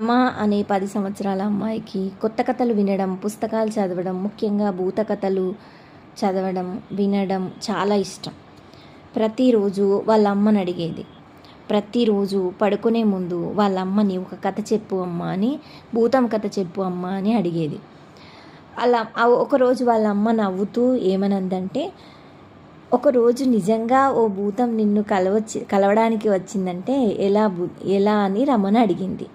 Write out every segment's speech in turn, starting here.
అమ్మ అనే పది సంవత్సరాల అమ్మాయికి కొత్త కథలు వినడం పుస్తకాలు చదవడం ముఖ్యంగా భూత కథలు చదవడం వినడం చాలా ఇష్టం. ప్రతిరోజు వాళ్ళ అమ్మని అడిగేది. ప్రతిరోజు పడుకునే ముందు వాళ్ళ అమ్మని ఒక కథ చెప్పు అమ్మ అని భూతం కథ చెప్పు అమ్మ అని అడిగేది. అలా ఒకరోజు వాళ్ళ అమ్మ నవ్వుతూ ఏమనందంటే ఒకరోజు నిజంగా ఓ భూతం నిన్ను కలవచ్చి కలవడానికి వచ్చిందంటే ఎలా భూ ఎలా అని రమణ అడిగింది.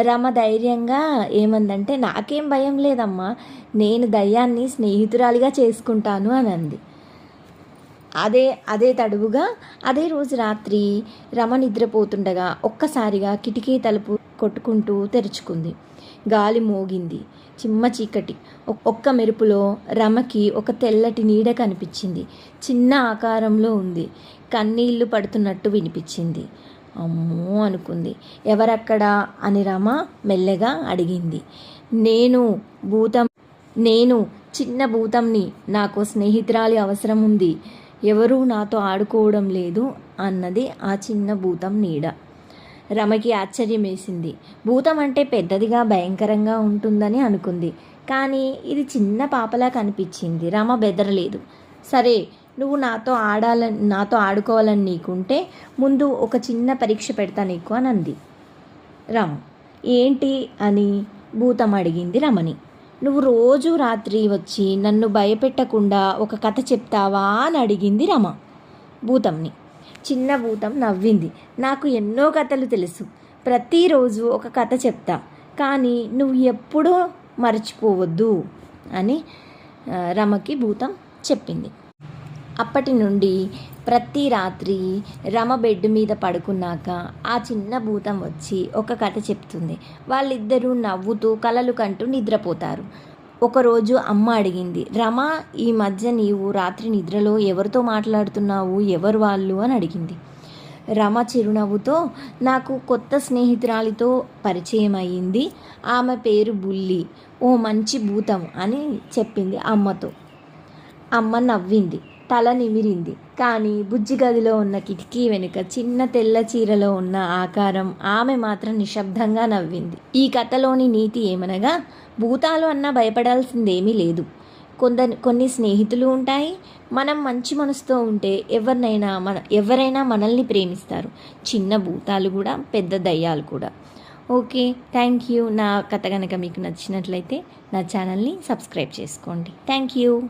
రమ ధైర్యంగా ఏమందంటే నాకేం భయం లేదమ్మా నేను దయ్యాన్ని స్నేహితురాలిగా చేసుకుంటాను అని అంది. అదే అదే తడువుగా అదే రోజు రాత్రి రమ నిద్రపోతుండగా ఒక్కసారిగా కిటికీ తలుపు కొట్టుకుంటూ తెరుచుకుంది. గాలి మోగింది. చిమ్మ చీకటి. ఒ- ఒక్క మెరుపులో రమకి ఒక తెల్లటి నీడ కనిపించింది. చిన్న ఆకారంలో ఉంది. కన్నీళ్ళు పడుతున్నట్టు వినిపించింది. అమ్మో అనుకుంది. ఎవరక్కడా? అని రమ మెల్లగా అడిగింది. నేను భూతం నేను చిన్న భూతంని నాకు స్నేహితురాలి అవసరం ఉంది. ఎవరూ నాతో ఆడుకోవడం లేదు అన్నది ఆ చిన్న భూతం నీడ. రమకి ఆశ్చర్యం వేసింది భూతం అంటే పెద్దదిగా భయంకరంగా ఉంటుందని అనుకుంది. కానీ ఇది చిన్న పాపలా కనిపించింది. రమ బెదరలేదు. సరే నువ్వు నాతో ఆడాలని నాతో ఆడుకోవాలని నీకుంటే ముందు ఒక చిన్న పరీక్ష పెడతా నీకు అని అంది. రమ ఏంటి అని భూతం అడిగింది రమణి. నువ్వు రోజు రాత్రి వచ్చి నన్ను భయపెట్టకుండా ఒక కథ చెప్తావా అని అడిగింది రమ భూతంని. చిన్న భూతం నవ్వింది. నాకు ఎన్నో కథలు తెలుసు. ప్రతిరోజు ఒక కథ చెప్తా. కానీ నువ్వు ఎప్పుడూ మర్చిపోవద్దు అని రమకి భూతం చెప్పింది. అప్పటి నుండి ప్రతి రాత్రి రమ బెడ్ మీద పడుకున్నాక ఆ చిన్న భూతం వచ్చి ఒక కథ చెప్తుంది. వాళ్ళిద్దరూ నవ్వుతూ కలలు కంటూ నిద్రపోతారు. ఒకరోజు అమ్మ అడిగింది రమ ఈ మధ్య నీవు రాత్రి నిద్రలో ఎవరితో మాట్లాడుతున్నావు? ఎవరు వాళ్ళు? అని అడిగింది. రమ చిరునవ్వుతో నాకు కొత్త స్నేహితురాలితో పరిచయం అయ్యింది. ఆమె పేరు బుల్లి. ఓ మంచి భూతం అని చెప్పింది అమ్మతో. అమ్మ నవ్వింది. తల నిమిరింది. కానీ బుజ్జి గదిలో ఉన్న కిటికీ వెనుక చిన్న తెల్ల చీరలో ఉన్న ఆకారం ఆమె మాత్రం నిశ్శబ్దంగా నవ్వింది. ఈ కథలోని నీతి ఏమనగా భూతాలు అన్నా భయపడాల్సిందేమీ లేదు. కొందరు కొన్ని స్నేహితులు ఉంటాయి. మనం మంచి మనసుతో ఉంటే ఎవరినైనా మన ఎవరైనా మనల్ని ప్రేమిస్తారు. చిన్న భూతాలు కూడా పెద్ద దయ్యాలు కూడా. Okay thank you. నా కథ కనుక మీకు నచ్చినట్లయితే నా ఛానల్ని సబ్స్క్రైబ్ చేసుకోండి. Thank you.